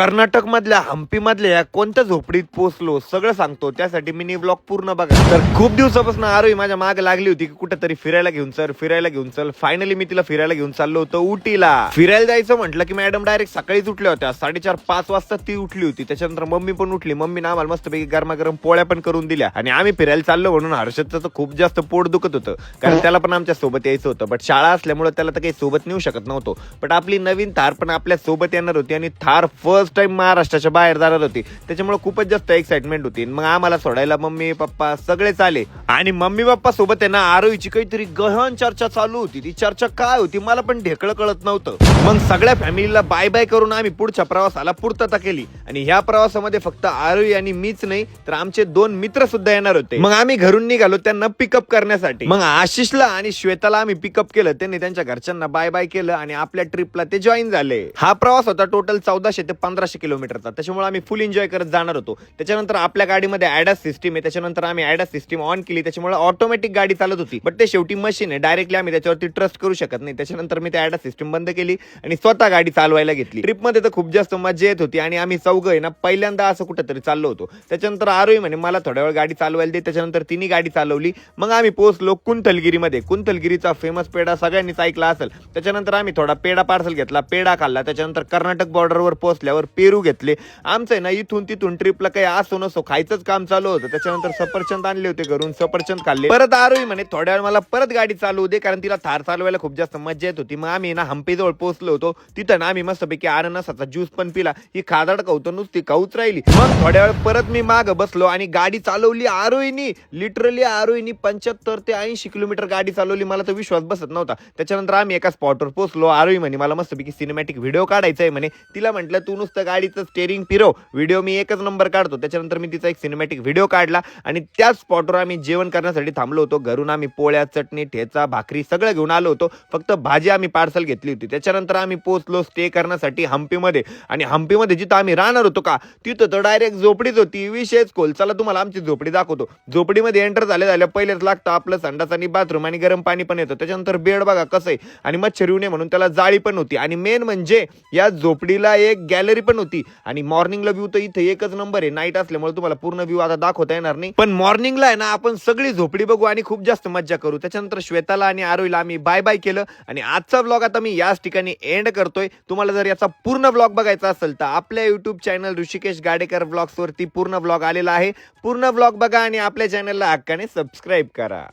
कर्नाटक मधल्या हम्पी मधल्या या कोणत्या झोपडीत पोहोचलो सगळं सांगतो. त्यासाठी मिनी ब्लॉग पूर्ण बघा. तर खूप दिवसापासून आरोही माझ्या माग लागली होती की कुठेतरी फिरायला घेऊन चल फिरायला घेऊन चल. फायनली मी तिला फिरायला घेऊन चाललो होतो उटीला फिरायला जायचं म्हटलं की मॅडम डायरेक्ट सकाळीच उठल्या होत्या. साडेचार पाच वाजता ती उठली होती. त्याच्यानंतर मम्मी पण उठली. मम्मी ना आम्हाला मस्तपैकी गरमागरम पोळ्या पण करून दिल्या. आणि आम्ही फिरायला चाललो म्हणून हर्षदचं तर खूप जास्त पोट दुखत होतं. कारण त्याला पण आमच्यासोबत यायचं होतं. बट शाळा असल्यामुळे त्याला तर काही सोबत नेऊ शकत नव्हतो. बट आपली नवीन थार पण आपल्यासोबत येणार होती आणि थार फर्स्ट टाइम महाराष्ट्राच्या बाहेर जाणार होती. त्याच्यामुळे खूपच जास्त एक्साइटमेंट होती. मग आम्हाला सोडायला मम्मी पप्पा सगळेच आले. आणि मम्मी पप्पा सोबत आहे ना आरोहीची काहीतरी गहन चर्चा चालू होती. ती चर्चा काय होती मला पण ढेकळं कळत नव्हतं. मग सगळ्या फॅमिलीला बाय बाय करून आम्ही पुढच्या प्रवासाला पूर्तता केली. आणि ह्या प्रवासामध्ये फक्त आरोही आणि मीच नाही तर आमचे दोन मित्र सुद्धा येणार होते. मग आम्ही घरून निघालो त्यांना पिकअप करण्यासाठी. मग आशिषला आणि श्वेताला आम्ही पिकअप केलं. त्यांनी त्यांच्या घरच्यांना बाय बाय केलं आणि आपल्या ट्रिपला ते जॉईन झाले. हा प्रवास होता टोटल चौदाशे ते पंधराशे किलोमीटरचा. त्याच्यामुळे आम्ही फुल एन्जॉय करत जाणार होतो. त्याच्यानंतर आपल्या गाडीमध्ये ॲडस सिस्टीम आहे. त्याच्यानंतर आम्ही ॲडस सिस्टीम ऑन केली. त्याच्यामुळे ऑटोमॅटिक गाडी चालत होती. बट ते शेवटी मशीन आहे. डायरेक्टली आम्ही त्याच्यावरती ट्रस्ट करू शकत नाही. त्याच्यानंतर मी त्या ऍडस सिस्टीम बंद केली आणि स्वतः गाडी चालवायला घेतली. ट्रिपमध्ये तर खूप जास्त मजा येत होती आणि आम्ही चौघ आहे ना पहिल्यांदा असं कुठेतरी चाललो होतो. त्याच्यानंतर आरोही म्हणे मला थोड्या वेळ गाडी चालवायला दे. त्याच्यानंतर तिने गाडी चालवली. मग आम्ही पोहोचलो कुंथलगिरीमध्ये. कुंथलगिरीचा फेमस पेढा सगळ्यांनीच ऐकला असेल. त्याच्यानंतर आम्ही थोडा पेढा पार्सल घेतला. पेढा खाल्ला. त्याच्यानंतर कर्नाटक बॉर्डरवर पोहोचल्यावर पेरू घेतले. आमचं आहे ना इथून तिथून ट्रिपला काही असो नसो खायचंच काम चालू होतं. त्याच्यानंतर सफरचंद आणले होते घरून सफरचंद खाल्ले. परत आरोही म्हणे थोड्या वेळ मला परत गाडी चालवू दे कारण तिला थार चालवायला खूप जास्त मजा येत होती. मग आम्ही ना हम्पी पोहोचलो होतो. तिथं ना आम्ही मस्तपैकी अननसाचा ज्यूस पण पिला. ही खादाड कवतो नुसती काऊच राहिली. मग थोड्या वेळ परत मी माग बसलो आणि गाडी चालवली आरोहीनी. लिटरली आरोहीनी पंच्याहत्तर ते ऐंशी किलोमीटर गाडी चालवली. मला तर विश्वास बसत नव्हता. त्याच्यानंतर आम्ही एका स्पॉटवर पोहोचलो. आरोही म्हणे मला मस्तपैकी सिनेमॅटिक व्हिडिओ काढायचा आहे म्हणे. तिला म्हटलं तू नुसतं गाडीचं स्टेरिंग फिरव. व्हिडिओ मी एकच नंबर काढतो. त्याच्यानंतर मी तिचा एक सिनेमॅटिक व्हिडिओ काढला आणि त्याच स्पॉटवर आम्ही जेवण करण्यासाठी थांबलो होतो. घरून आम्ही पोळ्या चटणी ठेचा भाकरी सगळं घेऊन आलो होतो. फक्त भाजी आम्ही पार्सल घेतली होती. त्याच्यानंतर आम्ही पोचलो स्टे करण्यासाठी हम्पीमध्ये आणि हम्पीमध्ये जिथं आम्ही राहणार होतो का तिथं तर डायरेक्ट झोपडीच होती. विशेष खोल. चला तुम्हाला आमची झोपडी दाखवतो. झोपडीमध्ये एंटर झाले झाल्या पहिलेच लागतं आपलं संडास आणि बाथरूम आणि गरम पाणी पण येतं. त्याच्यानंतर बेड बघा कसं आहे. आणि मच्छर येऊ नये म्हणून त्याला जाळी पण होती. आणि मेन म्हणजे या झोपडीला एक गॅलरी पण होती. आणि मॉर्निंगला व्ह्यू तर इथे एकच नंबर आहे. नाईट असल्यामुळे तुम्हाला पूर्ण व्ह्यू आता दाखवता येणार नाही. पण मॉर्निंगला आहे ना आपण सगळी झोपडी बघू आणि खूप जास्त मज्जा करू. त्याच्यानंतर श्वेताला आणि आरोईला आम्ही बाय बाय केलं. आणि आजचा ब्लॉग आता मी याच ठिकाणी एंड करतोय. तुम्हाला जर याचा पूर्ण ब्लॉग बघायचा असेल तर आपल्या युट्यूब चॅनल ऋषिकेश गाडेकर ब्लॉग्सवरती पूर्ण ब्लॉग आलेला आहे. पूर्ण ब्लॉग बघा आणि आपल्या चॅनलला हक्काने सबस्क्राईब करा.